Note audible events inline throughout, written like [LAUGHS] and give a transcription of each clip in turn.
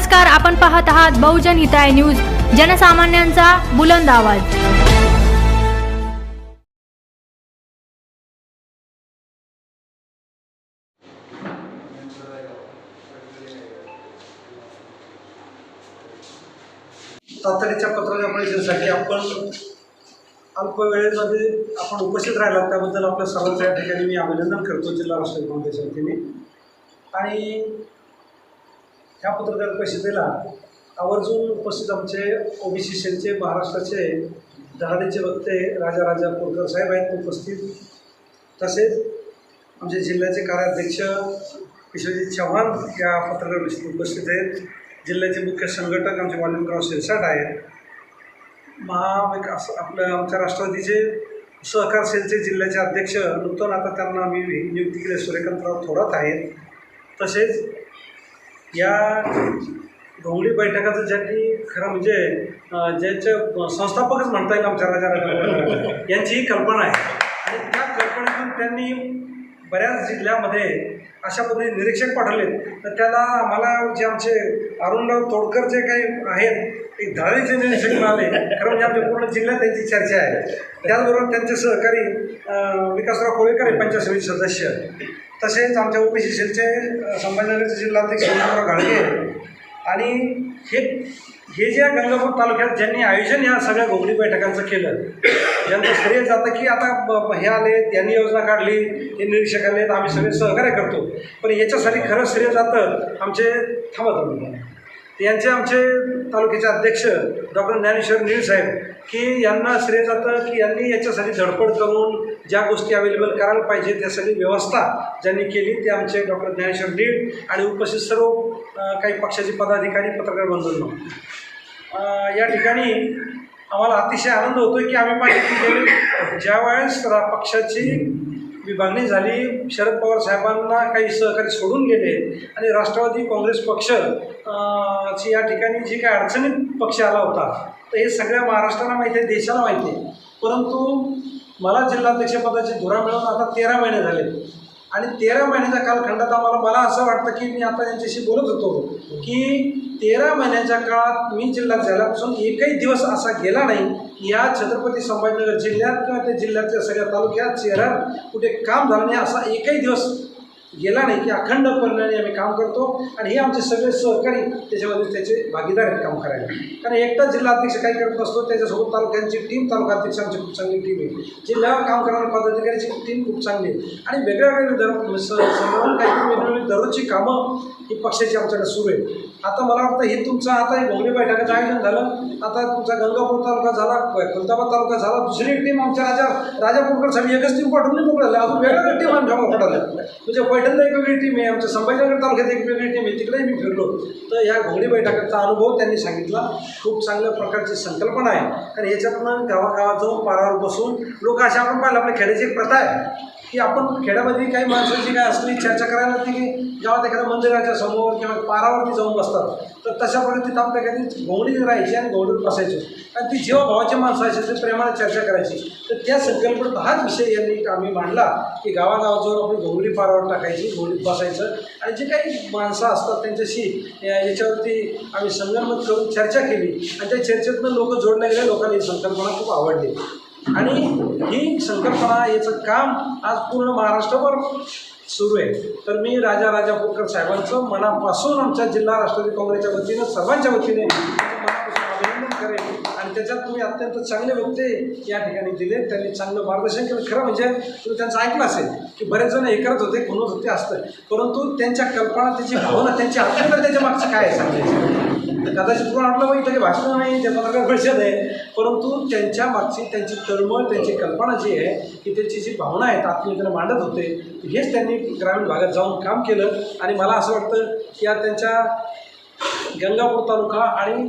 नमस्कार आपण पाहत आहात बहुजन हिताय न्यूज जनसामान्यांचा बुलंद आवाज. तातडीच्या पत्राच्या परिषदेसाठी आपण अल्प वेळेमध्ये आपण उपस्थित राहिला त्याबद्दल आपल्या सर्वांच्या ठिकाणी मी अभिनंदन करतो जिल्हा राष्ट्रीय काँग्रेसच्या वतीने. आणि ह्या पत्रकार परिषदेला आवर्जून उपस्थित आमचे ओबीसी सेलचे महाराष्ट्राचे धडाडीचे वक्ते राजा राजा पोरकर साहेब आहेत उपस्थित. तसेच आमचे जिल्ह्याचे कार्याध्यक्ष विश्वजित चव्हाण या पत्रकार परिषदेत उपस्थित आहेत. जिल्ह्याचे मुख्य संघटक आमचे वाल्मिकराव शिरसाट आहेत. महाविकास आपल्या आमच्या राष्ट्रवादीचे सहकार सेलचे जिल्ह्याचे अध्यक्ष नूतन आता त्यांना आम्ही नियुक्ती केले सूर्यकांतराव थोरात आहेत. तसेच या गवळी बैठकाचं ज्यांनी खरं म्हणजे ज्यांचे संस्थापकच म्हणता येईल आमच्या राजा राजा यांची ही कल्पना आहे. आणि त्या कल्पनेतून त्यांनी बऱ्याच जिल्ह्यामध्ये अशा पद्धतीने निरीक्षक पाठवले तर त्याला आम्हाला जे आमचे अरुणराव तोडकर जे काही आहेत ते धडाडीचे निरीक्षक मिळाले खरं म्हणजे आमच्या पूर्ण जिल्ह्यात त्यांची चर्चा आहे. त्याचबरोबर त्यांचे सहकारी विकासराव कोळेकर हे पंचायत समिती सदस्य. तसेच आमच्या ओबीसी सेलचे संभाजीनगरचे जिल्हाध्यक्ष विनायकराव घाडगे आणि हे हे जे गंगापूर तालुक्यात ज्यांनी आयोजन या सगळ्या घोगडी बैठकांचं केलं ज्यांचं श्रेय जातं की आता हे आले त्यांनी योजना काढली हे निरीक्षक आले तर आम्ही सगळे सहकार्य करतो. पण याच्यासाठी खरं श्रेय जातं आमचे थांबत यांचे आमचे तालुक्याचे अध्यक्ष डॉक्टर ज्ञानेश्वर नीळ साहेब की यांना श्रेय जातं की यांनी याच्यासाठी धडपड करून ज्या गोष्टी अवेलेबल करायला पाहिजे त्या सगळी व्यवस्था ज्यांनी केली ते आमचे डॉक्टर ज्ञानेश्वर नीळ आणि उपस्थित सर्व काही पक्षाचे पदाधिकारी पत्रकार बंधूंनो. या ठिकाणी आम्हाला अतिशय आनंद होतो की आम्ही पाहिजे की ज्यावेळेस रा- पक्षाची विभागणी झाली शरद पवार साहेबांना काही सहकारी सोडून गेले आणि राष्ट्रवादी काँग्रेस पक्ष ची या ठिकाणी जी काही अडचणीत पक्ष आला होता तर हे सगळ्या महाराष्ट्राला माहिती आहे देशाला माहिती आहे. परंतु मला जिल्हाध्यक्षपदाची धुरा मिळून आता तेरा महिने झाले. आणि तेरा महिन्याच्या कालखंडात आम्हाला मला असं वाटतं की मी आता यांच्याशी बोलत होतो की तेरा महिन्याच्या काळात मी जिल्ह्यात झाल्यापासून एकही दिवस असा गेला नाही या छत्रपती संभाजीनगर जिल्ह्यात किंवा त्या जिल्ह्यातल्या सगळ्या तालुक्यात शहरात कुठे काम झालं नाही असा एकही दिवस गेला नाही की अखंडपणाने आम्ही काम करतो आणि हे आमचे सगळे सहकारी त्याच्यामध्ये त्याचे भागीदार आहेत काम करायला. कारण एकटा जिल्हा अध्यक्ष काही करत नसतो त्याच्यासोबत तालुक्यांची टीम तालुका अध्यक्षांची खूप चांगली टीम आहे. जिल्ह्यावर काम करणाऱ्या पदाधिकाऱ्याची टीम खूप चांगली आहे. आणि वेगळ्या वेगळ्या दर स- काहीतरी वेगवेगळी दररोजची कामं ही पक्षाची आमच्याकडे सुरू आहे आता मला वाटतं हे तुमचं आता हे घोंगडी बैठकाचं आयोजन झालं. आता तुमचा गंगापूर तालुका झाला खुलताबाद तालुका झाला दुसरी टीम आमच्या राजा राजापूरकडसाठी एकच टीम पाठवून नाही अजून वेगवेगळ्या टीम आमच्या पडाल्या म्हणजे पैठणला एक वेगळी टीम आहे. आमच्या संभाजीनगर तालुक्यात एक वेगळी टीम आहे. तिकडेही मी फिरलो. तर या घोडी बैठकाचा अनुभव त्यांनी सांगितला. खूप चांगल्या प्रकारची संकल्पना आहे. कारण याच्यातनं गावागावात जाऊन पारावर बसून लोक अशा आपण पाहिलं आपल्या खेड्याची एक प्रथा आहे. की आपण खेड्यामध्ये काही माणसाची काय असली चर्चा करायला ती की जेव्हा एखाद्या मंदिराच्या समोर किंवा पारावरती जाऊन बसतात तर तशा प्रकारे तिथं आपल्या एखादी घोडी राहायची आणि घोडीत बसायची. आणि ती जेव्हा भावाची माणसं असायची ते प्रेमाने चर्चा करायची. तर त्या संकल्पनेत हाच विषय यांनी आम्ही मांडला की गावागावाजवळ आपली घोंगडी पारावर टाकायची घोडीत बसायचं. आणि जे काही माणसं असतात त्यांच्याशी याच्यावरती आम्ही संगनमत करून चर्चा केली. आणि त्या चर्चेतनं लोक जोडल्या गेल्या लोकांना ही संकल्पना खूप आवडली. आणि ही संकल्पना याचं काम आज पूर्ण महाराष्ट्रभर सुरू आहे. तर मी राजा राजा राजापूरकर साहेबांचं मनापासून आमच्या जिल्हा राष्ट्रवादी काँग्रेसच्या वतीनं सर्वांच्या वतीने मनापासून अभिनंदन करेन. आणि त्याच्यात तुम्ही अत्यंत चांगले वक्ते या ठिकाणी दिले. त्यांनी चांगलं मार्गदर्शन केलं. खरं म्हणजे तुम्ही त्यांचं ऐकलं असेल की बरेच जण हे करत होते म्हणत होते असतं. परंतु त्यांच्या कल्पना त्याची भावना त्यांची अत्यंत त्याच्या मागचं काय आहे सांगायचं? तर कदाचित कोण वाटलं बाई त्याची भाषण नाही ते पत्रकार परिषद आहे. परंतु त्यांच्या मागची त्यांची तळमळ त्यांची कल्पना जी आहे की त्यांची जी भावना आहे आत्मीयतेनं मांडत होते हेच त्यांनी ग्रामीण भागात जाऊन काम केलं. आणि मला असं वाटतं की या त्यांच्या गंगापूर तालुका आणि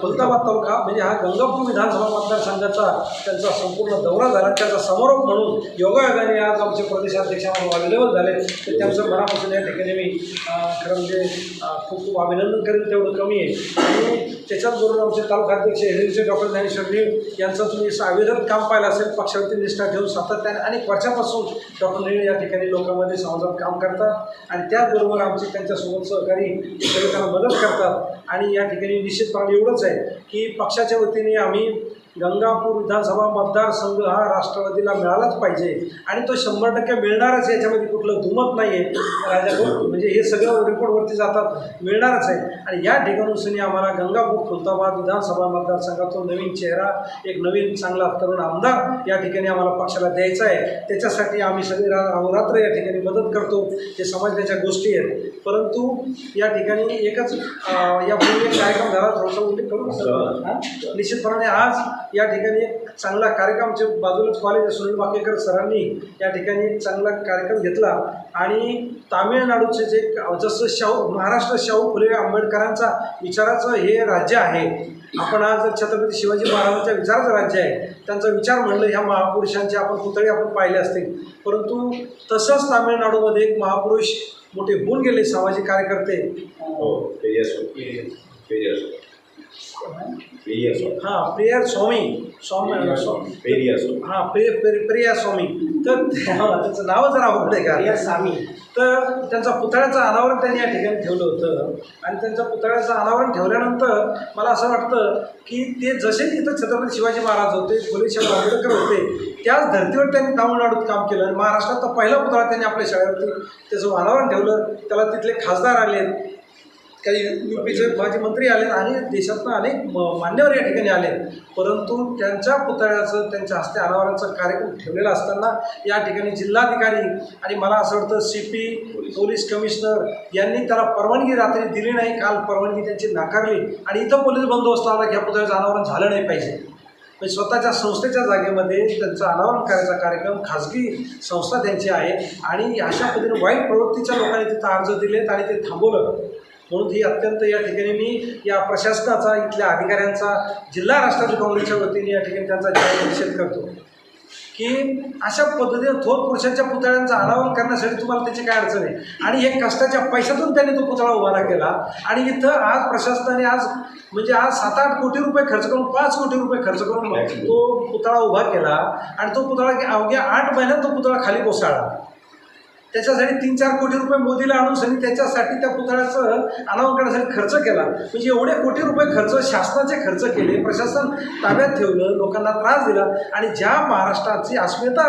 खुलताबाद तालुका म्हणजे हा गंगापूर विधानसभा मतदारसंघाचा त्यांचा संपूर्ण दौरा झाला. त्याचा समारोप म्हणून योगायोगाने आज आमचे प्रदेशाध्यक्ष अवेलेबल झाले. तर त्यांचं मनापासून या ठिकाणी मी खरं म्हणजे खूप खूप अभिनंदन करेन. तेवढं कमी आहे. आणि त्याच्याच बरोबर आमचे तालुकाध्यक्ष हेडीचे डॉक्टर ज्ञानेश्वर देव यांचं तुम्ही अविरत काम पाहिलं असेल पक्षावरती निष्ठा ठेवून सातत्याने अनेक वर्षापासून डॉक्टर नीळ या ठिकाणी लोकांमध्ये समाजात काम करतात. आणि त्याचबरोबर आमचे त्यांच्यासोबत सहकारी मदत करतात. आणि या ठिकाणी निश्चितपणे एवढंच आहे की पक्षाच्या वतीने आम्ही गंगापूर विधानसभा मतदारसंघ हा राष्ट्रवादीला मिळालाच पाहिजे. आणि तो शंभर टक्के मिळणारच आहे. याच्यामध्ये कुठलं दुमत नाही आहे राजाभाऊ म्हणजे हे सगळं रिपोर्टवरती जातात. मिळणारच आहे. आणि या ठिकाणून आम्हाला गंगापूर खुलताबाद विधानसभा मतदारसंघातून नवीन चेहरा एक नवीन चांगला तरुण आमदार या ठिकाणी आम्हाला पक्षाला द्यायचा आहे. त्याच्यासाठी आम्ही सगळे रा अहोरात्र या ठिकाणी मदत करतो. हे समजण्याच्या गोष्टी आहेत. परंतु या ठिकाणी एकच या यापूर्वी कार्यक्रम झाला. थोडासा उल्लेख करू निश्चितपणाने आज या ठिकाणी एक चांगला कार्यक्रम जे बाजूलाच कॉलेज सुनील वाकेकर सरांनी या ठिकाणी एक चांगला कार्यक्रम घेतला. आणि तामिळनाडूचे जे जसं शाहू महाराष्ट्र शाहू फुले आंबेडकरांचा विचाराचं हे राज्य आहे. आपण आज छत्रपती शिवाजी महाराजांच्या विचाराचं राज्य आहे त्यांचा विचार म्हणलं ह्या महापुरुषांचे आपण पुतळे आपण पाहिले असतील. परंतु तसंच तामिळनाडूमध्ये एक महापुरुष मोठे होऊन गेले सामाजिक कार्यकर्ते. हो पेरियासो पेरियासो हां प्रियर स्वामी स्वामी स्वामी। पेरियासो हां प्रिय प्रिय प्रिया स्वामी तर [LAUGHS] हा, त्याचं नाव जरा अवघड आहे का? प्रिया स्वामी तर त्यांचा पुतळ्याचं अनावरण त्यांनी या ठिकाणी ठेवलं होतं. आणि त्यांच्या पुतळ्याचं अनावरण ठेवल्यानंतर मला असं वाटतं की ते जसे तिथं छत्रपती शिवाजी महाराज होते फुले आंबेडकर होते त्याच धर्तीवर त्यांनी तामिळनाडूत काम केलं. आणि महाराष्ट्रात तर पहिला पुतळा त्यांनी आपल्या शाळेवरती त्याचं अनावरण ठेवलं. त्याला तिथले खासदार आले. काही यू पीचे माजी मंत्री आले आणि देशातनं अनेक मान्यवर या ठिकाणी आले परंतु त्यांच्या पुतळ्याचं त्यांच्या हस्ते अनावरणाचा कार्यक्रम ठेवलेला असताना या ठिकाणी जिल्हाधिकारी आणि मला असं वाटतं सी पी पोलीस. कमिशनर यांनी त्याला परवानगी रात्री दिली नाही काल परवानगी त्यांची नाकारली आणि इथं पोलीस बंदोबस्त लावला की या पुतळ्याचं अनावरण झालं नाही पाहिजे. म्हणजे स्वतःच्या संस्थेच्या जागेमध्ये त्यांचं अनावरण करायचा कार्यक्रम खाजगी संस्था त्यांची आहे आणि अशा पद्धतीने वाईट प्रवृत्तीच्या लोकांनी तिथं अर्ज दिलेत आणि ते थांबवलं. म्हणून ही अत्यंत या ठिकाणी मी या प्रशासनाचा इथल्या अधिकाऱ्यांचा जिल्हा राष्ट्रवादी काँग्रेसच्या वतीने या ठिकाणी त्यांचा जाहीर निषेध करतो. की अशा पद्धतीने थोर पुरुषांच्या पुतळ्यांचं अनावरण करण्यासाठी तुम्हाला त्याची काय अडचण आहे? आणि हे कष्टाच्या पैशातून त्यांनी तो पुतळा उभारा केला. आणि इथं आज प्रशासनाने आज म्हणजे आज सात आठ कोटी रुपये खर्च करून पाच कोटी रुपये खर्च करून तो पुतळा उभा केला. आणि तो पुतळा अवघ्या आठ महिन्यात तो पुतळा खाली कोसळला. त्याच्यासाठी तीन चार कोटी रुपये मोदीला आणून सनी त्याच्यासाठी त्या पुतळ्याचं अनावरण करण्यासाठी खर्च केला. म्हणजे एवढे कोटी रुपये खर्च शासनाचे खर्च केले प्रशासन ताब्यात ठेवलं लोकांना त्रास दिला आणि ज्या महाराष्ट्राची अस्मिता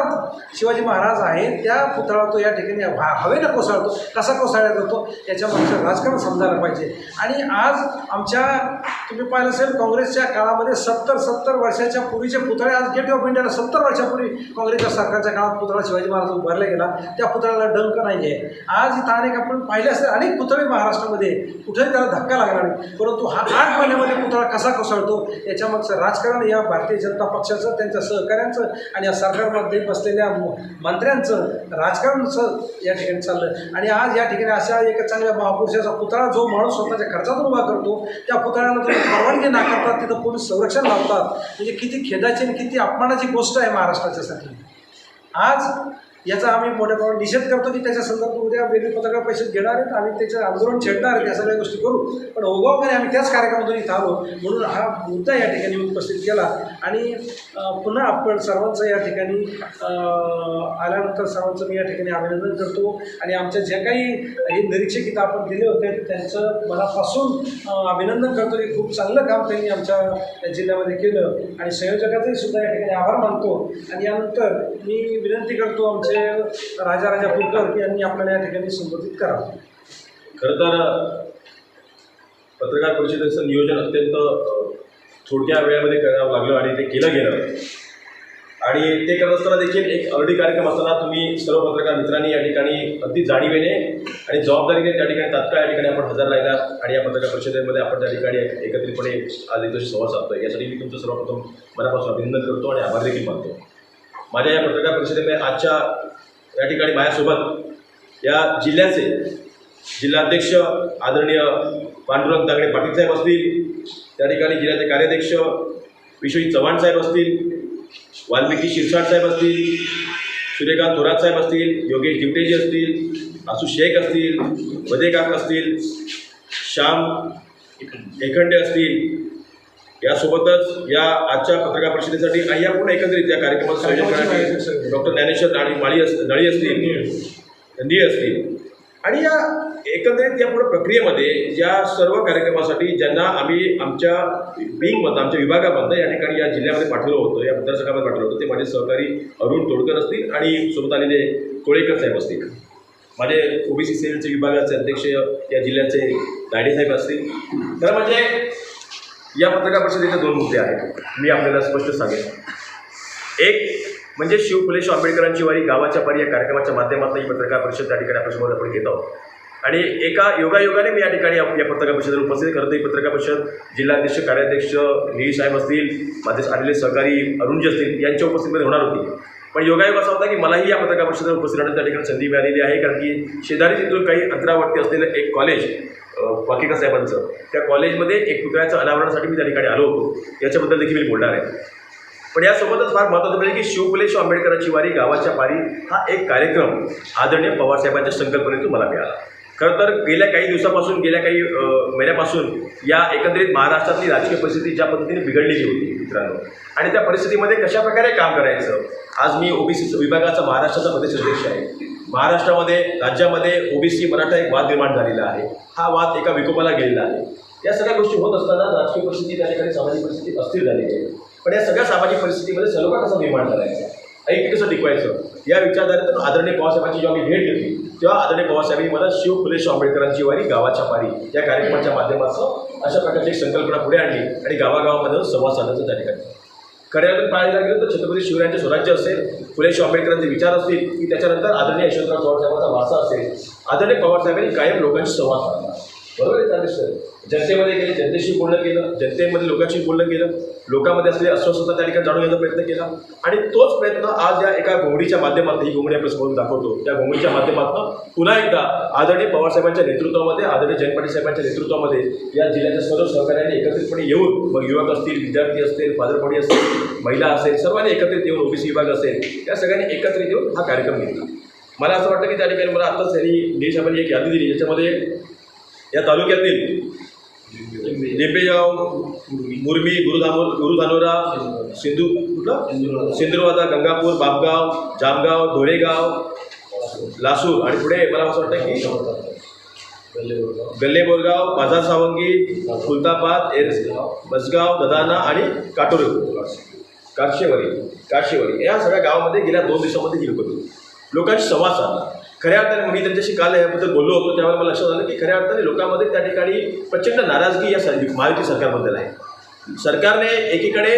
शिवाजी महाराज आहे त्या पुतळा तो या ठिकाणी हवेनं कोसळतो कसा कोसळला जातो याच्या मागचं राजकारण समजायला पाहिजे. आणि आज आमच्या तुम्ही पाहिलं असेल काँग्रेसच्या काळामध्ये सत्तर सत्तर वर्षाच्या पूर्वीचे पुतळे आज गेट ऑफ इंडियाला सत्तर वर्षापूर्वी काँग्रेसच्या सरकारच्या काळात पुतळा शिवाजी महाराज उभारला गेला. त्या पुतळ्याला डंक नाही आहे आज इथं अनेक आपण पाहिले असेल अनेक पुतळे महाराष्ट्रामध्ये. कुठेही त्याला धक्का लागणार नाही. परंतु हा आठ महिन्यामध्ये पुतळा कसा कोसळतो याच्यामागचं राजकारण या भारतीय जनता पक्षाचं त्यांच्या सहकाऱ्यांचं आणि या सरकारमध्ये बसलेल्या मंत्र्यांचं राजकारणचं या ठिकाणी चाललं. आणि आज या ठिकाणी अशा एका चांगल्या महापुरुषाचा पुतळा जो माणूस स्वतःच्या खर्चातून उभा करतो त्या पुतळ्यानंतर परवानगी नाकारतात तिथं पोलीस संरक्षण लावतात. म्हणजे किती खेदाची आणि किती अपमानाची गोष्ट आहे महाराष्ट्राच्यासाठी. आज याचा आम्ही मोठ्या प्रमाणात निषेध करतो की त्याच्या संदर्भात उद्या वेगळी पत्रकार परिषद घेणार आहेत आम्ही त्याचं आंदोलन छेडणार आहेत या सगळ्या गोष्टी करू. पण ओगावपणे आम्ही त्याच कार्यक्रमातून इथं आलो. म्हणून हा मुद्दा या ठिकाणी उपस्थित केला. आणि पुन्हा आपण सर्वांचं या ठिकाणी आल्यानंतर सर्वांचं मी या ठिकाणी अभिनंदन करतो. आणि आमच्या ज्या काही हे निरीक्षक इथं आपण दिले होते त्यांचं मनापासून अभिनंदन करतो. की खूप चांगलं काम त्यांनी आमच्या जिल्ह्यामध्ये केलं. आणि संयोजकाचंही सुद्धा या ठिकाणी आभार मानतो. आणि यानंतर मी विनंती करतो आमचे राजा राजा पुरकर यांनी आपल्याला या ठिकाणी संबोधित करावं. खरं तर पत्रकार परिषदेचं नियोजन अत्यंत छोट्या थोडक्या वेळामध्ये करावं लागलं आणि ते केलं गेलं. आणि ते करत असताना देखील एक अरडी कार्यक्रम असताना तुम्ही सर्व पत्रकार मित्रांनी या ठिकाणी अगदी जाणीवेने आणि जबाबदारीने त्या ठिकाणी तात्काळ या ठिकाणी आपण हजर राहिला आणि या पत्रकार परिषदेमध्ये आपण त्या ठिकाणी एकत्रितपणे आज एक संवाद साधतोय. यासाठी मी तुमचं सर्वप्रथम मनापासून अभिनंदन करतो आणि आभार देखील मानतो. माझ्या या पत्रकार परिषदेमध्ये आजच्या या ठिकाणी माझ्यासोबत या जिल्ह्याचे जिल्हाध्यक्ष आदरणीय पांडुरंग तागडे पाटील साहेब असतील त्या ठिकाणी जिल्ह्याचे कार्याध्यक्ष विश्वजित चव्हाण साहेब असतील वाल्मिकी शिरसाट साहेब असतील सूर्यकांत थोरात साहेब असतील योगेश दिवटेजी असतील आसू शेख असतील वदेकाक असतील श्याम एखंडे असतील यासोबतच या आजच्या पत्रकार परिषदेसाठी आणि या पूर्ण एकत्रित या कार्यक्रमाचं आयोजन करण्यासाठी डॉक्टर ज्ञानेश्वर नाळी माळी अस नळी असतील निळे. असतील. आणि या एकंदरीत या पूर्ण प्रक्रियेमध्ये या सर्व कार्यक्रमासाठी ज्यांना आम्ही आमच्या विंगमधनं आमच्या विभागामधनं या ठिकाणी या जिल्ह्यामध्ये पाठवलं होतं या मतदारसंघामध्ये पाठवलं होतं ते माझे सहकारी अरुण तोडकर असतील आणि सोबत आलेले कोळेकर साहेब असतील. माझे ओबीसी सेलचे विभागाचे अध्यक्ष या जिल्ह्याचे गाडे साहेब असतील. तर म्हणजे या पत्रकार परिषदेचे दोन मुद्दे आहेत. मी आपल्याला स्पष्ट सांगेन. एक म्हणजे शिव फुले आंबेडकरांची वारी गावाच्या पारी या कार्यक्रमाच्या माध्यमातून ही पत्रकार परिषद त्या ठिकाणी आपल्यासमोर आपण घेत आहोत. आणि एका योगायोगाने मी या ठिकाणी आप- या पत्रकार परिषदेला उपस्थित करतो. ही पत्रकार परिषद जिल्हाध्यक्ष कार्याध्यक्ष निळी साहेब असतील माझे आलेले सहकारी अरुणजी असतील यांच्या उपस्थितीमध्ये होणार होती. पण योगायोग असा होता की मलाही या पत्रकार परिषदेला उपस्थित राहण्याची त्या ठिकाणी संधी मिळालेली आहे. कारण की शेजारी तिथून काही अंतरावरती असलेलं एक कॉलेज वाकिका साहेबांचं त्या कॉलेजमध्ये एक पुतळ्याचं अनावरणासाठी मी त्या ठिकाणी आलो होतो. याच्याबद्दल देखील मी बोलणार आहे. पण यासोबतच फार महत्त्वाचं म्हणजे की शिवफुले शाहू आंबेडकरांची वारी गावाच्या पारी हा एक कार्यक्रम आदरणीय पवारसाहेबांच्या संकल्पनेतून मला मिळाला. खरं तर गेल्या काही दिवसापासून गेल्या काही महिन्यापासून या एकंदरीत महाराष्ट्रातली राजकीय परिस्थिती ज्या पद्धतीने बिघडलेली होती मित्रांनो. आणि त्या परिस्थितीमध्ये कशा प्रकारे काम करायचं? आज मी ओबीसी विभागाचा महाराष्ट्राचा प्रदेश अध्यक्ष आहे. महाराष्ट्रामध्ये राज्यामध्ये ओबीसी मराठा एक वाद निर्माण झालेला आहे. हा वाद एका विकोपाला गेलेला आहे. या सगळ्या गोष्टी होत असताना राजकीय परिस्थिती त्या ठिकाणी सामाजिक परिस्थिती अस्थिर झालेली आहे. पण या सगळ्या सामाजिक परिस्थितीमध्ये सलोखा कसा निर्माण करायचा? ऐक्य कसं टिकवायचं? या विचारधारेतून आदरणीय पवारसाहेबांची जेव्हा मी भेट घेतली तेव्हा आदरणीय बाबासाहेबांनी मला शिव फुले आंबेडकरांची वारी गावाच्या पारी या कार्यक्रमाच्या माध्यमातून अशा प्रकारची एक संकल्पना पुढे आणली आणि गावागावामध्ये संवाद साधायचा त्या ठिकाणी खऱ्या अर्थाने पाहायला गेलं तर छत्रपती शिवरायांचे स्वराज्य असेल फुले शाहू आंबेडकरांचे विचार असतील की त्याच्यानंतर आदरणीय यशवंतराव चव्हाणसाहेबांचा वारसा असेल. आदरणीय पवारसाहेबांनी कायम लोकांशी संवाद साधला. बरोबर आहे चालेल सर? जनतेमध्ये गेले जनतेशी बोलणं केलं जनतेमध्ये लोकांशी बोलणं केलं लोकांमध्ये असलेली अस्वस्थता त्या ठिकाणी जाणून घेण्याचा प्रयत्न केला. आणि तोच प्रयत्न आज या एका घोंगडीच्या माध्यमातून ही घोंगडी आपल्यासमोर दाखवतो. त्या घोंगडीच्या माध्यमातून पुन्हा एकदा आदरणीय पवारसाहेबांच्या नेतृत्वामध्ये आदरणीय जयंत पाटील साहेबांच्या नेतृत्वामध्ये या जिल्ह्याच्या सर्व सहकार्याने एकत्रितपणे येऊन मग युवक असतील विद्यार्थी असतील फादरपडी असतील महिला असेल सर्वांनी एकत्रित येऊन ओबीसी विभाग असेल या सगळ्यांनी एकत्रित येऊन हा कार्यक्रम घेतला. मला असं वाटतं की त्या ठिकाणी मला आत्ताच त्यांनी देशामध्ये एक यादी दिली ज्याच्यामध्ये या तालुक्यातील लिंबेगाव मुरमी गुरुधामोर गुरुधानोरा सिंधू कुठलं सिंधुर्वादा गंगापूर बापगाव जामगाव धोळेगाव लासूर आणि पुढे मला असं वाटतं की गल्ले बोरगाव बाजार सावंगी खुलताबाद एर बसगाव ददाना आणि काटोरे. काटशेवारी काटशेवारी या सगळ्या गावामध्ये गेल्या दोन दिवसामध्ये गेलो होतो. लोकांशी संवाद साधला खऱ्या अर्थाने मी त्यांच्याशी काल याबद्दल बोललो होतो त्यावेळेला मला लक्षात आलं की खऱ्या अर्थाने लोकांमध्ये त्या ठिकाणी प्रचंड नाराजगी या सर महायुती सरकारबद्दल आहे. सरकारने एकीकडे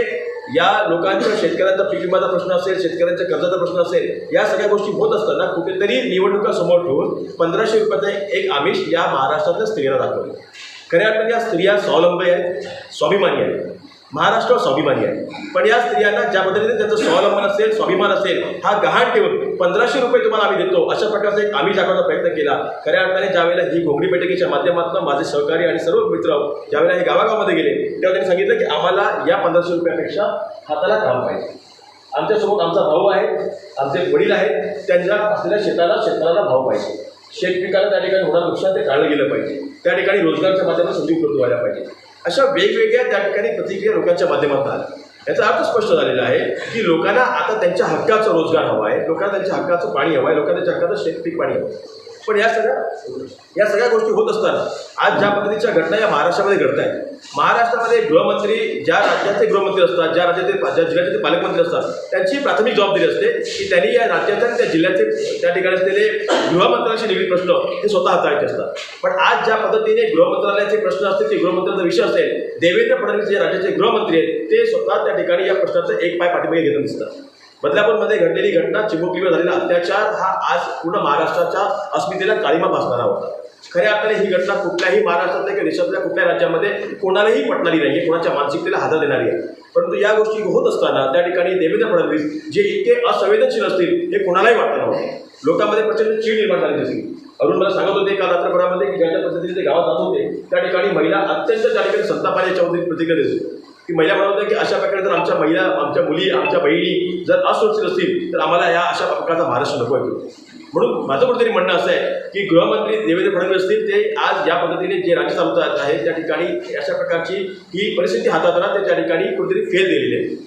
या लोकांच्या शेतकऱ्यांचा पीक विमाचा प्रश्न असेल शेतकऱ्यांच्या कर्जाचा प्रश्न असेल या सगळ्या गोष्टी होत असताना कुठेतरी निवडणुका समोर ठेवून पंधराशे रुपयाचं एक आमिष या महाराष्ट्रातल्या स्त्रियांना दाखवले. खऱ्या अर्थाने या स्त्रिया स्वावलंबी आहेत स्वाभिमानी आहेत. महाराष्ट्र स्वाभिमानी आहे. पण या स्त्रियांना ज्या पद्धतीने त्यांचं स्वावलंबन असेल स्वाभिमान असेल हा गहाण ठेवून पंधराशे रुपये तुम्हाला आम्ही देतो. अशा प्रकारचा एक आम्ही दाखवण्याचा प्रयत्न केला. खऱ्या अर्थाने ज्यावेळेला ही घोंगडी बैठकीच्या माध्यमातून माझे सहकारी आणि सर्व मित्र ज्यावेळेला हे गावागावामध्ये गेले तेव्हा त्यांनी सांगितलं की आम्हाला या पंधराशे रुपयापेक्षा हाताला काम पाहिजे. आमच्यासोबत आमचा भाऊ आहे आमचे वडील आहेत त्यांच्या असलेल्या शेताला शेतकऱ्याला भाव पाहिजे. शेतपिकाला त्या ठिकाणी होणार नुकसान ते टाळलं गेलं पाहिजे. त्या ठिकाणी रोजगारच्या माध्यमातून संधी उपलब्ध व्हायला पाहिजे. अशा वेगवेगळ्या त्या ठिकाणी प्रतिक्रिया लोकांच्या माध्यमातून आल्या. याचा अर्थ स्पष्ट झालेला आहे की लोकांना आता त्यांच्या हक्काचा रोजगार हवा आहे लोकांना त्यांच्या हक्काचं पाणी हवं आहे लोकांना त्यांच्या हक्काचं शेतपीक पाणी हवं आहे. पण या सगळ्या या सगळ्या गोष्टी होत असताना आज ज्या पद्धतीच्या घटना या महाराष्ट्रामध्ये घडत आहेत महाराष्ट्रामध्ये गृहमंत्री ज्या राज्याचे गृहमंत्री असतात ज्या राज्याचे ज्या जिल्ह्याचे ते पालकमंत्री असतात त्यांची प्राथमिक जबाबदारी असते की त्यांनी या राज्याच्या आणि त्या जिल्ह्याचे त्या ठिकाणी असलेले गृहमंत्र्यांशी निगडीत प्रश्न हे स्वतः हाताळायचे असतात. पण आज ज्या पद्धतीने गृहमंत्रालयाचे प्रश्न असतील ते गृहमंत्र्यांचा विषय असेल देवेंद्र फडणवीस जे राज्याचे गृहमंत्री आहेत ते स्वतः त्या ठिकाणी या प्रश्नाचं एक पाय पाठीमागे घेऊन दिसतात. बदलापूरमध्ये घडलेली घटना चिमुकलीवर झालेला अत्याचार हा आज पूर्ण महाराष्ट्राच्या अस्मितेला काळीमा भासणारा होता. खऱ्या अर्थाने ही घटना कुठल्याही महाराष्ट्रातल्या किंवा देशातल्या कुठल्या राज्यामध्ये कोणालाही पटणारी नाही आहे कोणाच्या मानसिकतेला हादर देणारी आहे परंतु या गोष्टी होत असताना त्या ठिकाणी देवेंद्र फडणवीस जे इतके असंवेदनशील असतील हे कोणालाही वाटत नव्हते. लोकांमध्ये प्रचंड चीड निर्माण झाली दिसली अरुण मला सांगत होते काल रात्रभरामध्ये की ज्या ज्या पद्धतीने ते गावात जात होते त्या ठिकाणी महिला अत्यंत त्या ठिकाणी संतापाने याच्यावरती प्रतिक्रिया दिसली की महिला म्हणत होत्या की अशा प्रकारे जर आमच्या महिला आमच्या मुली आमच्या बहिणी जर असुरक्षित असतील तर आम्हाला या अशा प्रकारचा महाराष्ट्र नको आहे. म्हणून माझं कुठेतरी म्हणणं असं आहे की गृहमंत्री देवेंद्र फडणवीस असतील ते आज या पद्धतीने जे राज्य चालवत आहे त्या ठिकाणी अशा प्रकारची ही परिस्थिती हाताळताना ते त्या ठिकाणी कुठेतरी फेल दिलेली आहे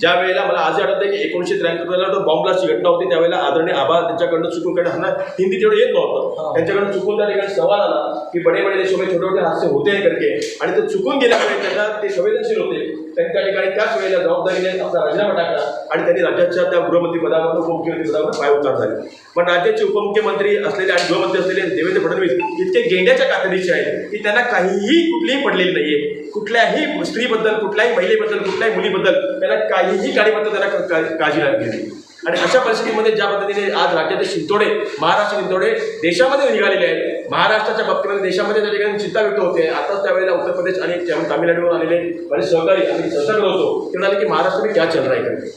ज्या वेळेला मला आजही आठवतं की एकोणीसशे त्र्याहत्तरला तो बॉम्ब ब्लास्टची घटना होती त्यावेळेला आदरणीय आबा त्यांच्याकडनं चुकून कारण ह्यांना हिंदी तेवढं येत नव्हतं. त्यांच्याकडून चुकून त्या ठिकाणी सवाल आला की बडे बडे देशों छोटे छोटे हादसे होते हैं करके. आणि ते चुकून गेल्यामुळे त्यांना ते संवेदनशील होते. त्यांनी त्या ठिकाणी त्याच वेळेला जबाबदारीने आपला राजीनामा टाकला आणि त्यांनी राज्याच्या त्या गृहमंत्री पदावर उपमुख्यमंत्री पदावर पाय उतार झाले. पण राज्याचे उपमुख्यमंत्री असलेले आणि गृहमंत्री असलेले देवेंद्र फडणवीस इतके गेंड्याच्या कातडीचे आहेत की त्यांना काहीही कुठलीही पडलेली नाहीये. कुठल्याही स्त्रीबद्दल कुठल्याही महिलेबद्दल कुठल्याही मुलीबद्दल त्याला काहीही काळीबद्दल त्यांना काळजी लागली आणि अशा परिस्थितीमध्ये ज्या पद्धतीने आज राज्याचे शिंतोडे महाराष्ट्र शिंतोडे देशामध्ये निघालेले आहेत महाराष्ट्राच्या बाबतीमध्ये देशामध्ये त्या ठिकाणी चिंता व्यक्त होते. आताच त्यावेळेला उत्तर प्रदेश आणि तामिळनाडूवर आलेले माझे सहकारी आम्ही चर्चा करत होतो. ते म्हणाले की महाराष्ट्र मी क्या चल रहा है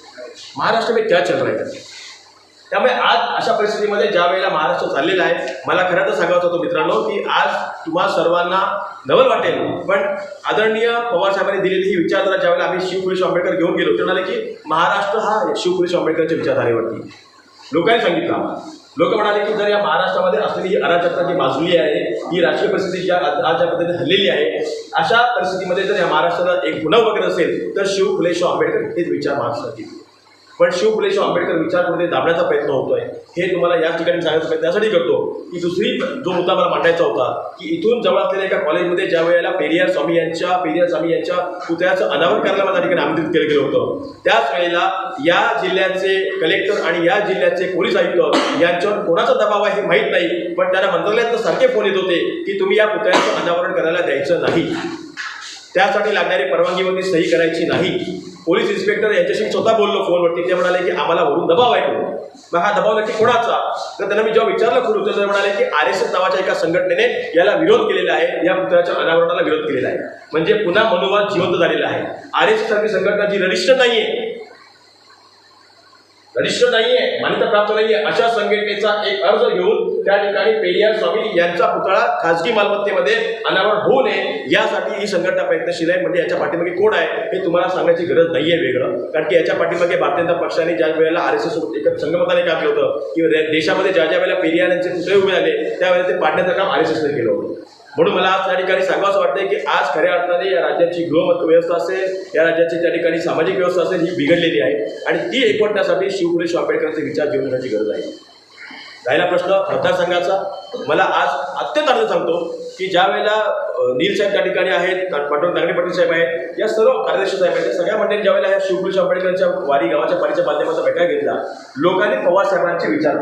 महाराष्ट्र मी क्या चल रहा है त्यामुळे आज अशा परिस्थितीमध्ये ज्या वेळेला महाराष्ट्र चाललेला आहे मला खरं तर सांगायचं होतं मित्रांनो की आज तुम्हा सर्वांना नवल वाटेल. पण आदरणीय पवार साहेबांनी दिलेली ही विचारधारा ज्यावेळेला आम्ही शिवपुरेश आंबेडकर घेऊन गेलो ते म्हणाले की महाराष्ट्र हा शिवपुरेश आंबेडकरच्या विचारधारेवरती. लोकांनी सांगितलं आम्हाला. लोक म्हणाले की जर या महाराष्ट्रामध्ये असलेली ही अराजकता जी माजली आहे ही राजकीय परिस्थिती ज्या आज ज्या पद्धतीने हल्लेली आहे अशा परिस्थितीमध्ये जर या महाराष्ट्राला एक गुन्हा वगैरे असेल तर शिव फुले आंबेडकर हेच विचार महाराष्ट्रात येतील पण शिव फुले आंबेडकर विचारमध्ये दाबण्याचा प्रयत्न होतोय. हे तुम्हाला याच ठिकाणी सांगायचा प्रयत्न यासाठी करतो की दुसरी जो मुद्दा मला मांडायचा होता की इथून जवळ असलेल्या एका कॉलेजमध्ये ज्या वेळेला पेरियार स्वामी यांच्या पेरियार स्वामी यांच्या पुतळ्याचं अनावरण करायला मला त्या ठिकाणी आमंत्रित केलं गेलं होतं. त्याच वेळेला या जिल्ह्याचे कलेक्टर आणि या जिल्ह्याचे पोलीस आयुक्त यांच्यावर कोणाचा दबाव आहे हे माहीत नाही पण त्यांना मंत्रालयात सारखे फोन येत होते की तुम्ही या पुतळ्याचं अनावरण करायला द्यायचं नाही. त्यासाठी लागणारी परवानगीवरती सही करायची नाही. पोलीस इन्स्पेक्टर यांच्याशी स्वतः बोललो फोनवरती. ते म्हणाले की आम्हाला वरून दबाव आहे खूप. मग हा दबाव नक्की कोणाचा? तर त्यांना मी जेव्हा विचारलं खुलं तर म्हणाले की आर एस एस नावाच्या एका संघटनेने याला विरोध केलेला आहे. या पुतळ्याच्या अनावरणाला विरोध केलेला आहे. म्हणजे पुन्हा मनोवाद जिवंत झालेला आहे. आर एस एस सारखी संघटना जी रजिस्टर नाहीये रजिस्टर नाहीये मान्यता प्राप्त नाहीये अशा संघटनेचा एक अर्ज घेऊन त्या ठिकाणी पेरियार स्वामी यांचा पुतळा खाजगी मालमत्तेमध्ये अनावरण होऊ नये यासाठी ही संघटना प्रयत्नशील आहे. म्हणजे याच्या पाठीमागे कोण आहे हे तुम्हाला सांगण्याची गरज नाहीये वेगळं. कारण की याच्या पाठीमागे भारतीय जनता पक्षाने ज्या वेळेला आर एस एस एक संगमताने काम केलं होतं की देशामध्ये ज्या ज्या वेळेला पेरियार यांचे पुतळे उभे झाले त्यावेळेला ते पाडण्याचं काम आर एस एसने केलं होतं. म्हणून मला आज त्या ठिकाणी सांगावंच वाटतंय की आज खऱ्या अर्थाने या राज्याची गृहव्यवस्था असेल या राज्याची त्या ठिकाणी सामाजिक व्यवस्था असेल ही बिघडलेली आहे आणि ती एकवटण्यासाठी शिवपुरेश आंबेडकरांचे विचार घेऊन येण्याची गरज आहे. राहिला प्रश्न मतदारसंघाचा. मला आज अत्यंत अर्थ सांगतो की ज्या वेळेला नीलसाहेब त्या ठिकाणी आहेत पाटोल नागरी पाटील साहेब आहेत या सर्व कार्यदर्शी साहेब आहेत या सगळ्या मंडळी ज्या वेळेला ह्या आंबेडकरांच्या वारी गावाच्या पारीच्या माध्यमाचा बैठक घेतला लोकांनी पवार साहेबांचे विचार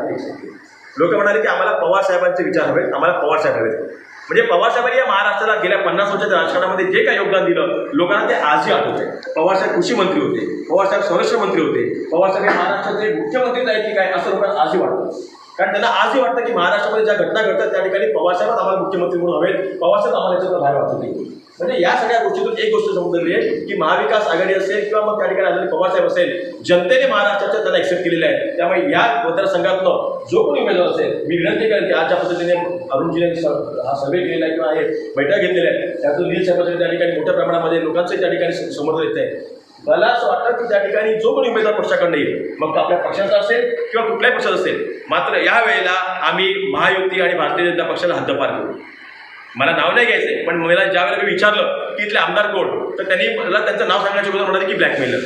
लोक म्हणाले की आम्हाला पवार साहेबांचे विचार हवेत आम्हाला पवार साहेब हवेत. म्हणजे पवारसाहेबांनी या महाराष्ट्राला गेल्या पन्नास वर्षाच्या राजकारणामध्ये जे काही योगदान दिलं लोकांना ते आजही आठवते पवारसाहेब कृषी मंत्री होते पवारसाहेब संरक्षण मंत्री होते पवारसाहेब हे महाराष्ट्राचे मुख्यमंत्रीच आहेत की काय असं लोकांना आजही वाटतं. कारण त्यांना आजही वाटतं की महाराष्ट्रामध्ये ज्या घटना घडतात त्या ठिकाणी पवारसाहेबच आम्हाला मुख्यमंत्री म्हणून हवेत. पवारसाहेब आम्हाला याच्यातून बाहेर वाटत नाही म्हणजे या सगळ्या गोष्टीतून एक गोष्ट समजली आहे की महाविकास आघाडी असेल किंवा मग त्या ठिकाणी आलेले पवारसाहेब असेल जनतेने महाराष्ट्राच्या त्यांना एक्सेप्ट केलेलं आहे. त्यामुळे या मतदारसंघातलं जो कोणी उमेदवार असेल मी विनंती करेन की आजच्या पद्धतीने अरुणजीने स- हा सर्वे केलेला आहे किंवा हे बैठक घेतलेल्या आहे. त्यातून नील साहेबांचं त्या ठिकाणी मोठ्या प्रमाणामध्ये लोकांचं त्या ठिकाणी समोर समर्थन येत आहे. मला असं वाटतं की त्या ठिकाणी जो कोणी उमेदवार पक्षाकडनं येईल मग तो आपल्या पक्षाचा असेल किंवा कुठल्याही पक्षाचा असेल मात्र या वेळेला आम्ही महायुती आणि भारतीय जनता पक्षाला हद्दपार करू. मला नाव नाही घ्यायचं पण मला ज्यावेळेला मी विचारलं की इथले आमदार कोण तर त्यांनी मला त्यांचं नाव सांगण्याच्या अगोदर म्हणाले की ब्लॅकमेलर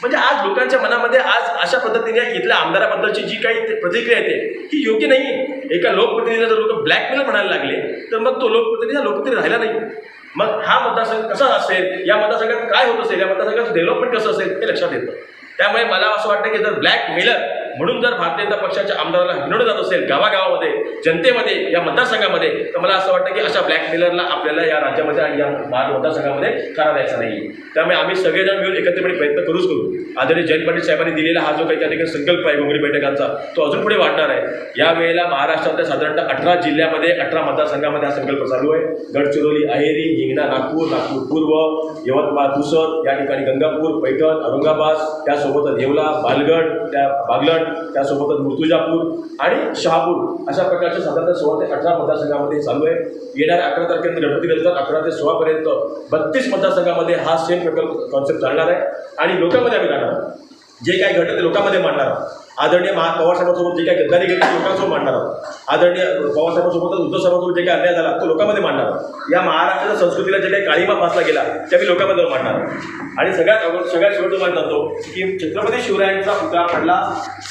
म्हणजे आज लोकांच्या मनामध्ये आज अशा पद्धतीने इथल्या आमदाराबद्दलची जी काही ते प्रतिक्रिया येते ही योग्य नाही. आहे एका लोकप्रतिनिधीला जर लोक ब्लॅकमेलर म्हणायला लागले तर मग तो लोकप्रतिनिधी लोकप्रिय लोकप्रतिनिधी राहिला नाही. मग हा मतदारसंघ कसा असेल या मतदारसंघात काय होत असेल या मतदारसंघाचं डेव्हलपमेंट कसं असेल हे लक्षात येतं. त्यामुळे मला असं वाटतं की जर ब्लॅकमेलर म्हणून जर भारतीय जनता पक्षाच्या आमदाराला हिंडवलं जात असेल गावागावामध्ये जनतेमध्ये या मतदारसंघामध्ये तर मला असं वाटतं की अशा ब्लॅकमेलरला आपल्याला या राज्यामध्ये आणि या मतदारसंघामध्ये करा द्यायचा नाही. त्यामुळे आम्ही सगळेजण मिळून एकत्रितपणे प्रयत्न करूच करू. आदरणीय जयंत पाटील साहेबांनी दिलेला हा जो काही त्या ठिकाणी संकल्प आहे गोंगडी बैठकांचा तो अजून पुढे वाढणार आहे. या वेळेला महाराष्ट्रातल्या साधारणतः अठरा जिल्ह्यामध्ये अठरा मतदारसंघामध्ये हा संकल्प चालू आहे. गडचिरोली अहेरी हिंगणा नागपूर नागपूर पूर्व यवतमाळ पुसद या ठिकाणी गंगापूर पैठण औरंगाबाद त्यासोबतच येवला बालगड त्या कल्याण त्यासोबतच मुर्तुजापूर आणि शहापूर अशा प्रकारच्या साधारणतः सोळा ते अठरा मतदारसंघामध्ये चालू आहे. येणाऱ्या अकरा तारखेनंतर गणपतीनंतर अकरा ते सोळापर्यंत बत्तीस मतदारसंघामध्ये हा सेम प्रकल्प कॉन्सेप्ट चालणार आहे. आणि लोकांमध्ये आम्ही जाणार जे काही घटक ते लोकांमध्ये मांडणार आदरणीय महा पवारसाहेबांसोबत जे काही गद्दारी केली लोकांसोबत मांडणार आहोत. आदरणीय पवारसाहेबांसोबत उद्धव साहेबांसोबत जे काही अन्याय झाला तो लोकांमध्ये मांडणार आहोत. या महाराष्ट्राच्या संस्कृतीला जे काही काळीमा फासला गेला त्या मी लोकांमध्ये मांडणार आहोत. आणि सगळ्यात अगोदर सगळ्यात शेवटचं मला जातो की छत्रपती शिवरायांचा पुतळा पडला.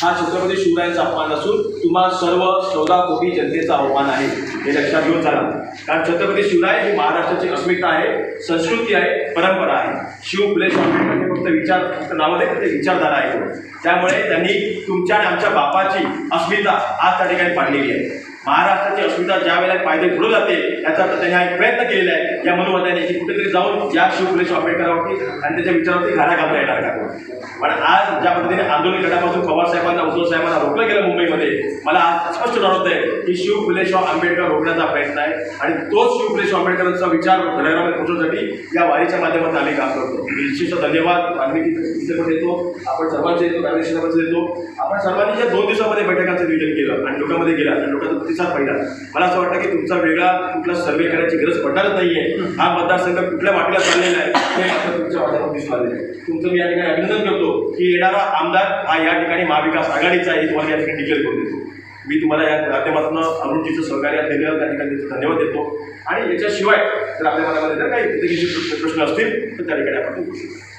हा छत्रपती शिवरायांचा अपमान असून तुम्हा सर्व चौदा कोटी जनतेचा अवमान आहे. हे लक्षात घेऊन चाला. कारण छत्रपती शिवराय ही महाराष्ट्राची अस्मिता आहे संस्कृती आहे परंपरा आहे. शिव फुले स्वामी फक्त विचार फक्त नाव नाही फक्त विचारधारा आहे. त्यामुळे त्यांनी तुमच्या आणि आमच्या बापाची अस्मिता आज त्या ठिकाणी पाडलेली आहे. महाराष्ट्राची अस्मिता ज्या वेळेला पायदे घडू जाते याचा अर्थ त्यांनी हा एक प्रयत्न केलेला आहे. या मनोमताने की कुठेतरी जाऊन या शिव आंबेडकरावरती आणि त्याच्या विचारावरती घाला घालता येणार का? पण आज ज्या पद्धतीने आंदोलन गटापासून पवारसाहेबांना उद्धव साहेबांना रोखलं गेलं मुंबईमध्ये मला आज स्पष्ट जाणवत आहे की शिव फुले आंबेडकर रोखण्याचा प्रयत्न आहे आणि तोच शिव फुले आंबेडकरांचा विचार घड्याळामध्ये पोहोचवण्यासाठी या वारीच्या माध्यमातून आम्ही काम करतो. विशेष धन्यवाद. आम्ही तिथे पण येतो. आपण सर्वांचे येतो कार्यदर्शनामध्ये येतो. आपण सर्वांनी ज्या दोन दिवसामध्ये बैठकांचं नियोजन केलं आणि लोकांमध्ये गेला आणि लोकांचं प्रतिसाद पाहिला मला असं वाटतं की तुमचा वेगळा कुठला सर्वे करायची गरज पडणारच नाही आहे हा मतदारसंघ कुठल्या वाटेला चाललेला आहे हे तुमच्या वाट्यावर दिसून आलेलं आहे. तुमचं मी या ठिकाणी अभिनंदन करतो की येणारा आमदार हा या ठिकाणी महाविकास आघाडीचा आहे तुम्हाला या ठिकाणी डिक्लेअर करून देतो. मी तुम्हाला या माध्यमातून अरुणजीचं सहकार्य दिलं त्या ठिकाणी त्याचा धन्यवाद देतो. आणि याच्याशिवाय जर आपल्या मनामध्ये जर काही प्रश्न असतील तर त्या ठिकाणी आपण ते बोलू शकतो.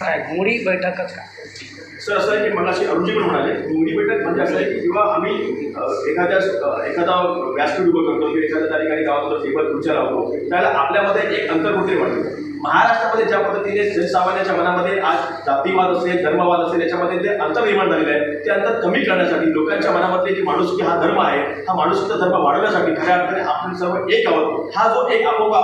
काय घोंगडी बैठकच का? सर असं आहे की मगाशी अरुणजी पण म्हणाले मुंडी बैठक म्हणजे असं आहे की जेव्हा आम्ही एखाद्या एखादा व्यासपीठ उभं करतो की एखाद्या ठिकाणी गावात टेबल खुर्च्या लावतो त्याला आपल्यामध्ये एक अंतर कुठे वाटतं? महाराष्ट्रामध्ये ज्या पद्धतीने जनसामान्याच्या मनामध्ये आज जातीवाद असेल धर्मवाद असेल याच्यामध्ये जे अंतर निर्माण झालेलं आहे ते अंतर कमी करण्यासाठी लोकांच्या मनामधले की माणुसकी हा धर्म आहे हा माणुसकीचा धर्म वाढवण्यासाठी खऱ्या अर्थाने आपण सर्व एक आहोत. हा जो एक आपोपा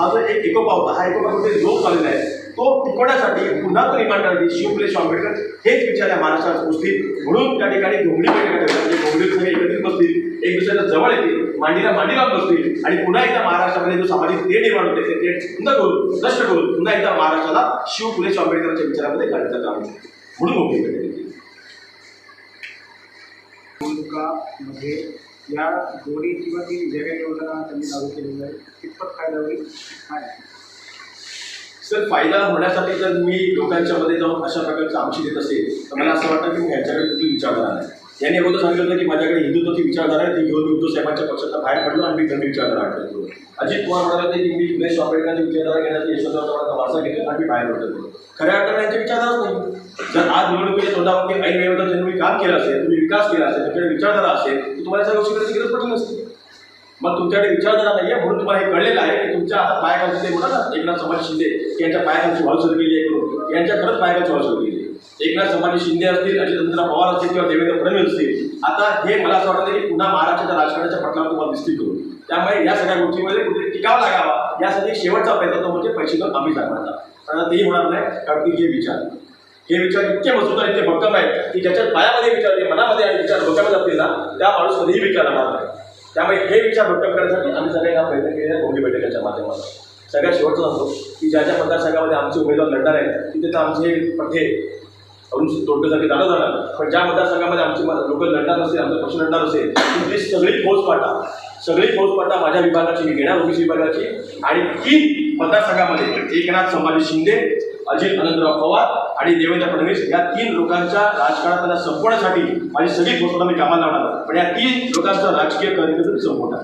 हा जो एक एकोपा होता हा एकोपा कुठे लोक आलेला आहे? तो टिकवण्यासाठी पुन्हा तो रिमांडर करण्यासाठी शिवफुले आंबेडकर हेच विचार या महाराष्ट्रात उपस्थित. म्हणून त्या ठिकाणी घोंगडी म्हणजे घोंगडी सगळे एकत्रित बसतील एक दुसऱ्याच्या जवळ येतील मांडीला मांडी लावून बसतील आणि पुन्हा एकदा महाराष्ट्रामध्ये जो सामाजिक ते निर्माण होते ते तेढ बंद करून नष्ट करून पुन्हा एकदा महाराष्ट्राला शिव आंबेडकरांच्या विचारामध्ये घालण्याचं काम म्हणून घोंगडी मध्ये या दोन्ही किंवा तीन जे योजना त्यांनी लागू केलेल्या आहे कितपत फायदा होईल? काय? सर फायदा होण्यासाठी जर मी लोकांच्या मध्ये जाऊन अशा प्रकारचं आमची देत असेल तर मला असं वाटतं की मी ह्यांच्याकडे कुठली विचारधारा नाही. यांनी अगोदर सांगितलं की माझ्याकडे हिंदुत्वाची विचारधारा आहे ती घेऊन मी उद्धव साहेबांच्या पक्षाचा बाहेर पडलो आणि मी धर्मी विचारधारा आठवतो अजित पवार म्हणाले की मी गणेश आंबेडकरांची विचारधारा घेण्याचा यशवंतराव वारसा घेतला आणि मी बाहेर पडतो खऱ्या अर्थाने यांची विचारधाराच नाही. जर आज निवडणुकीच्या तोंडावरती ऐन वेळेवर जर तुम्ही काम केलं असेल तुम्ही विकास केला असेल तुमच्याकडे विचारधारा असेल तर तुम्हाला सगळ्या गोष्टी करायची गरज पडली नसते. मग तुमच्याकडे विचारधारा नाही आहे म्हणून तुम्हाला हे कळलेलं आहे की तुमच्या आता पायाखालची ते म्हणा ना एकनाथ समाज शिंदे की यांच्या पायाखालची वाल सुरू केली आहे करून यांच्या खरंच पायाखालची वाल सुरू केली एकनाथ समाज शिंदे असतील अजितचंद्र पवार असतील किंवा देवेंद्र फडणवीस असतील आता हे मला असं वाटतं की पुन्हा महाराष्ट्राच्या राजकारणाच्या पटलावर तुम्हाला दिसतील करून त्यामुळे या सगळ्या गोष्टीमध्ये कुठे टिकाव लागावा यासाठी शेवटचा प्रयत्न तो म्हणजे पैसे घेऊन कमी जागवायचा कारण आता तेही होणार नाही कारण की हे विचार हे विचार इतके मजबूत आहेत इतके भक्कम आहेत की ज्याच्या पायामध्ये विचार मनामध्ये आणि विचार भक्कम असतील ना त्या माणूस कधीही विचार राहणार नाही. त्यामुळे हे विचार व्यक्त करण्यासाठी आम्ही सगळे हा प्रयत्न केलेला कोंडी बैठकाच्या माध्यमातून. सगळ्यात शेवटचं सांगतो की ज्या ज्या मतदारसंघामध्ये आमचे उमेदवार लढणार आहेत तिथे तर आमचे पठ्ठे अरुण तोडण्यासाठी झालं जाणार पण ज्या मतदारसंघामध्ये आमचे लोक लढणार असेल आमचा पक्ष लढणार असेल तिथली सगळी फौजपाटा सगळी फौजपाटा माझ्या विभागाची मी घेणार ओबीसी विभागाची. आणि तीन मतदारसंघामध्ये एकनाथ संभाजी शिंदे अजित अनंतराव पवार आणि देवेंद्र फडणवीस या तीन लोकांच्या राजकारणाला संपवण्यासाठी माझी सगळी घोषणा मी कामाला लावणार पण या तीन लोकांचं राजकीय कार्यक्रम संपवणार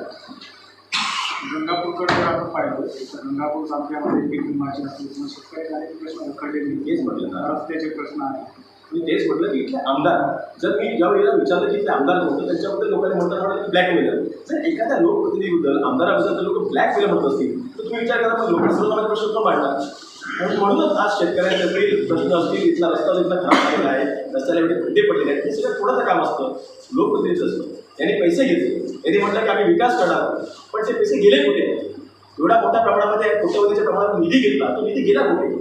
गंगापूरकडे आपण पाहिलं तर गंगापूर तालुक्यामध्ये पीक प्रश्न तेच म्हटलं ना. रस्त्याचे प्रश्न आहेत. मी तेच म्हटलं की इथले आमदार जर मी ज्या वेळेला विचारलं की इथले आमदार होतं त्यांच्याबद्दल लोकांनी म्हणतात की ब्लॅकमेलर जर एखाद्या लोकप्रतिनिधीबद्दल आमदाराबद्दल जर लोक ब्लॅकमेलर म्हणत असतील तर तुम्ही विचार करा मग लोकांना प्रश्न पण मांडणार? आणि म्हणूनच आज शेतकऱ्यांच्या काही प्रश्न असतील इथला रस्ता इथला खराब झालेला आहे रस्त्याला एवढे खड्डे पडलेले आहेत हे सगळं थोडंसं काम असतं. लोकप्रतिनिधीचं असतं. त्यांनी पैसे घेतले. त्यांनी म्हटलं की आम्ही विकास करणार पण ते पैसे गेले कुठे? एवढा मोठ्या प्रमाणामध्ये कोट्यावधीच्या प्रमाणात निधी घेतला. तो निधी गेला कुठे?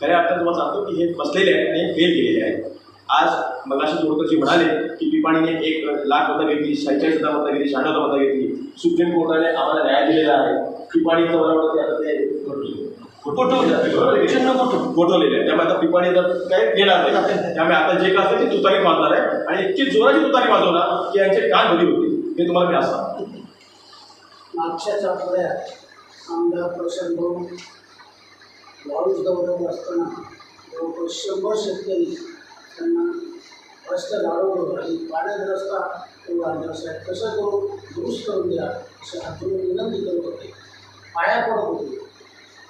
खऱ्या अर्थात तुम्हाला सांगतो की हे बसलेले आहेत आणि हे फेल गेलेले आहेत. आज मगाशी जोडकरजी म्हणाले की पिपाणीने एक लाख मतं घेतली शेहेचाळीस हजार मतं घेतली शहाण्णव हजार मतं घेतली. सुप्रीम कोर्टाने आम्हाला न्याय दिलेला आहे. पिपाणीचं मला वाटतं आता ते गोठवलेले आहे. त्यामुळे आता पिपाणी काय नाही. त्यामुळे आता जे काय असेल ते तुतारी वाजणार आहे. आणि इतकी जोराची तुतारी वाजवणार की यांचे कान भरी होते हे तुम्हाला मी असं सांगतो. मागच्याच आठवड्यात आमदार प्रशांत भाऊ वाळूच दौऱ्यावर असताना जवळपास शंभर शेतकरी त्यांना रस्ता झाडवलं आणि पाण्यात रस्ता तो कसं करू दुरुस्त करून द्या हातून विनंती करत होते. पाया पडत होते.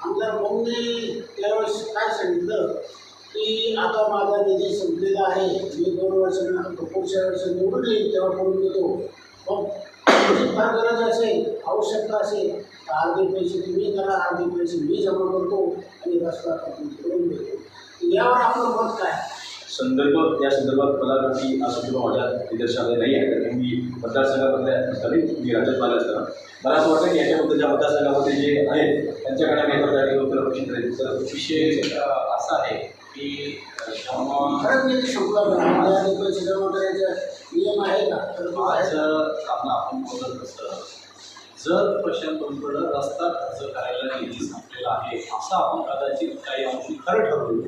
आमदार भाऊंनी त्यावेळेस काय सांगितलं? की आता माझा निधी संपलेला आहे. मी दोन वर्षांना पुढच्या वर्षी निवडून येईल तेव्हा करून देतो. मग फार गरज असेल आवश्यकता असेल तर अर्धे पैसे तुम्ही करा अर्धे पैसे मी जमा करतो आणि रस्ता करून देतो. यावर आपलं मत काय? संदर्भ या संदर्भात मला काही असं किंवा माझ्या निदर्शनामध्ये नाही आहे कारण मी मतदारसंघामधल्या असताना मी राज्यात आले असताना मला असं वाटतं की याच्याबद्दल ज्या मतदारसंघामध्ये जे आहेत त्यांच्याकडे मी एखाद्या ठिकाणी उत्तर अपेक्षित राहील तर विषय असा आहे की नियम आहे तर? आपण आपण बोलत असतं. जर प्रशांतकडं रस्ता खर्च करायला निधी संपलेला आहे असं आपण कदाचित काही अंशी खरं ठरवलं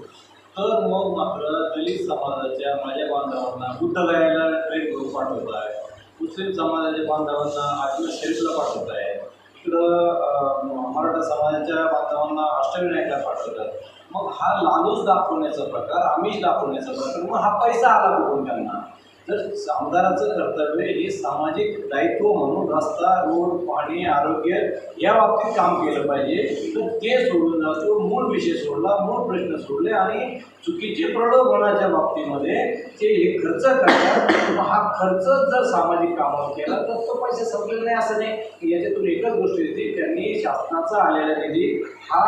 तर मग मात्र दलित समाजाच्या माझ्या बांधवांना बुद्धगयाला ट्रेन करून पाठवत आहे. मुस्लिम समाजाच्या बांधवांना आजून शरीफला पाठवत आहे. इकडं मराठा समाजाच्या बांधवांना अष्टविनायकला पाठवतात मग हा लालूच दाखवण्याचा प्रकार आमिष दाखवण्याचा प्रकार मग हा पैसा आला कुठून त्यांना तर आमदाराचं कर्तव्य हे सामाजिक दायित्व म्हणून रस्ता रोड पाणी आरोग्य या बाबतीत काम केलं पाहिजे. तर ते सोडून जातो मूळ विषय सोडला मूळ प्रश्न सोडले आणि चुकीचे प्रलोभनाच्या बाबतीमध्ये ते हे खर्च करतात. हा खर्च जर सामाजिक कामावर केला तर तो पैसे संपलेला नाही असं नाही. याच्यातून एकच गोष्ट येते त्यांनी शासनाचा आलेला निधी हा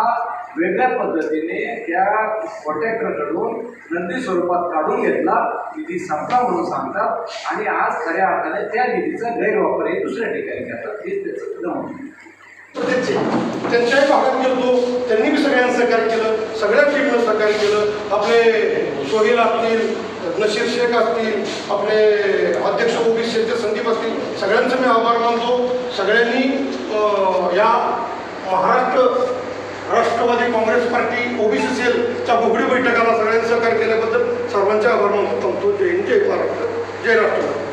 वेगळ्या पद्धतीने त्या कॉन्ट्रॅक्टरकडून नंदी स्वरूपात काढून घेतला. निधी संपला म्हणून सांगतात. आणि आज खऱ्या अर्थाने त्या निधीचा गैरवापर हे दुसऱ्या ठिकाणी करतात. हेच त्याचं उदाहरण त्यांच्याही भागात गेलो त्यांनी बी सगळ्यांना सहकार्य केलं. सगळ्या टीमनं सहकार्य केलं. आपले सोहेल असतील नशीर शेख असतील आपले अध्यक्ष ओबी ओबीसीचे संदीप असतील सगळ्यांचे मी आभार मानतो. सगळ्यांनी या Maharashtra Rashtrawadi Congress party OBC सेलच्या बुगडी बैठकाला सगळ्यांनी सहकार्य केल्याबद्दल सर्वांचे आभार मानतो. जय हिंद जय महाराष्ट्र जय राष्ट्रवादी.